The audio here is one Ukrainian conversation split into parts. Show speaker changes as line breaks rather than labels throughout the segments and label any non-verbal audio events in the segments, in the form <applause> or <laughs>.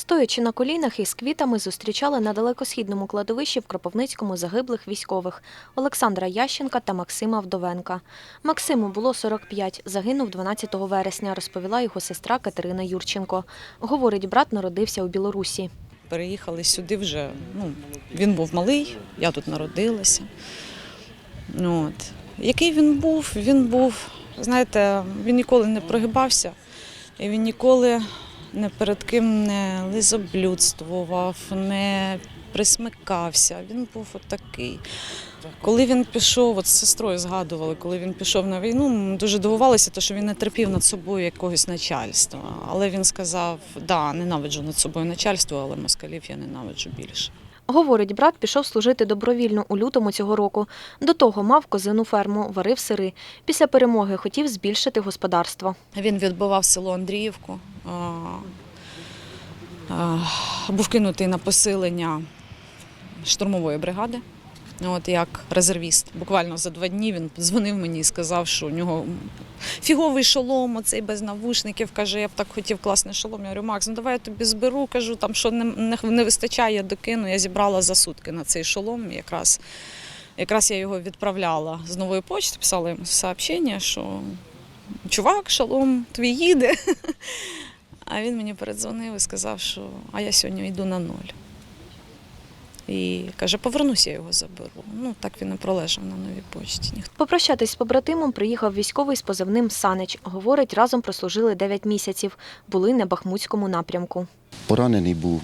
Стоячи на колінах із квітами, зустрічали на далекосхідному кладовищі в Кропивницькому загиблих військових Олександра Ященка та Максима Вдовенка. Максиму було 45, загинув 12 вересня, розповіла його сестра Катерина Юрченко. Говорить, брат народився у Білорусі.
Переїхали сюди вже. Ну, він був малий, я тут народилася. Ну, От. Який він був? Він був, знаєте, він ніколи не прогибався, і він ніколи не перед ким не лизоблюдствував, не присмикався. Він був отакий. Коли він пішов, от з сестрою згадували, коли він пішов на війну, дуже дивувалися, що він не терпів над собою якогось начальства. Але він сказав: да, ненавиджу над собою начальство, але москалів я ненавиджу більше.
Говорить, брат пішов служити добровільно у лютому цього року. До того мав козину ферму, варив сири. Після перемоги хотів збільшити господарство.
Він відбував село Андріївку, був кинутий на посилення штурмової бригади. От як резервіст. Буквально за два дні він дзвонив мені і сказав, що у нього фіговий шолом, оцей без навушників. Каже, я б так хотів класний шолом. Я говорю, Макс, ну давай я тобі зберу. Кажу, там що не, не, не вистачає, я докину. Я зібрала за сутки на цей шолом. Якраз, якраз я його відправляла з нової почти, писала йому сообщення, що чувак, шолом твій їде. <laughs> А він мені передзвонив і сказав, що а я сьогодні йду на ноль. І каже, повернусь, я його заберу. Ну так він і пролежав на новій почті. Ніхто
Попрощатись з побратимом приїхав військовий з позивним Санич. Говорить, разом прослужили 9 місяців. Були на Бахмутському напрямку.
поранений був.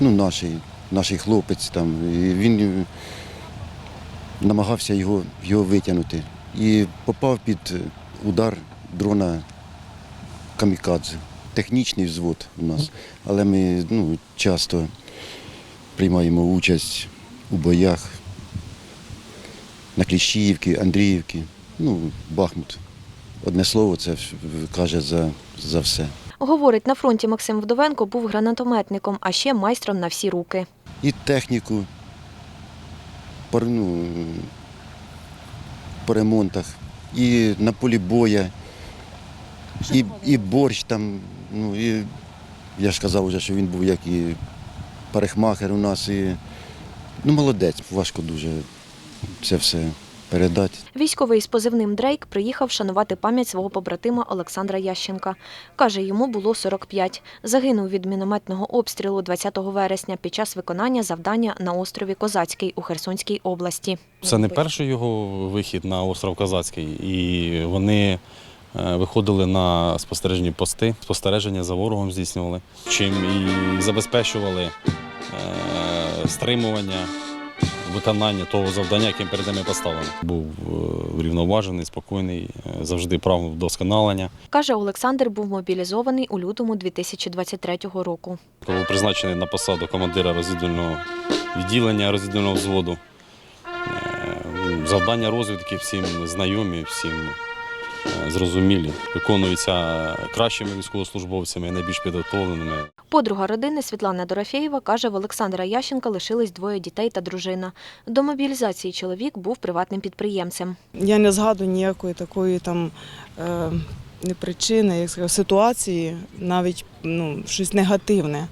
Ну, наш, наш хлопець там. І він е, намагався його, його витягнути. І попав під удар дрона камікадзе. Технічний взвод у нас. Але ми ну, часто приймаємо участь у боях на Кліщіївці, Андріївці, ну, Бахмут. Одне слово, це каже за, за все.
Говорить, на фронті Максим Вдовенко був гранатометником, а ще майстром на всі руки.
і техніку по, ну, по ремонтах, і на полі боя, і, і борщ там. Ну, і я ж казав вже, що він був як і парикмахер у нас. І, ну, молодець, важко дуже це все передати.
Військовий із позивним Дрейк приїхав шанувати пам'ять свого побратима Олександра Ященка. Каже, йому було 45. Загинув від мінометного обстрілу 20 вересня під час виконання завдання на острові Козацький у Херсонській області.
Це не перший його вихід на остров Казацький, і вони виходили на спостережні пости, спостереження за ворогом здійснювали, чим і забезпечували е, стримування, виконання того завдання, яким перед ними поставлено. Був е, врівноважений, спокійний, е, завжди прагнув вдосконалення.
Каже, Олександр був мобілізований у лютому 2023 року.
Був призначений на посаду командира розвідувального відділення розвідувального взводу. Е, Завдання розвідки всім знайомі, всім е, зрозумілі. Виконуються кращими військовослужбовцями, найбільш підготовленими.
Подруга родини Світлана Дорофєєва каже, в Олександра Ященка лишились двоє дітей та дружина. До мобілізації чоловік був приватним підприємцем.
Я не згадую ніякої такої там е, не причини, як сказати, ситуації, навіть ну, щось негативне.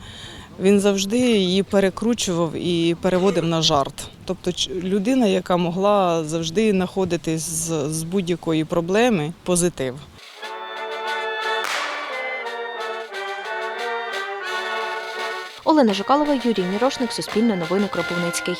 Він завжди її перекручував і переводив на жарт. Тобто людина, яка могла завжди знаходити з, з будь-якої проблеми позитив.
Олена Жукалова, Юрій Мірошник, Суспільне новини Кропивницький.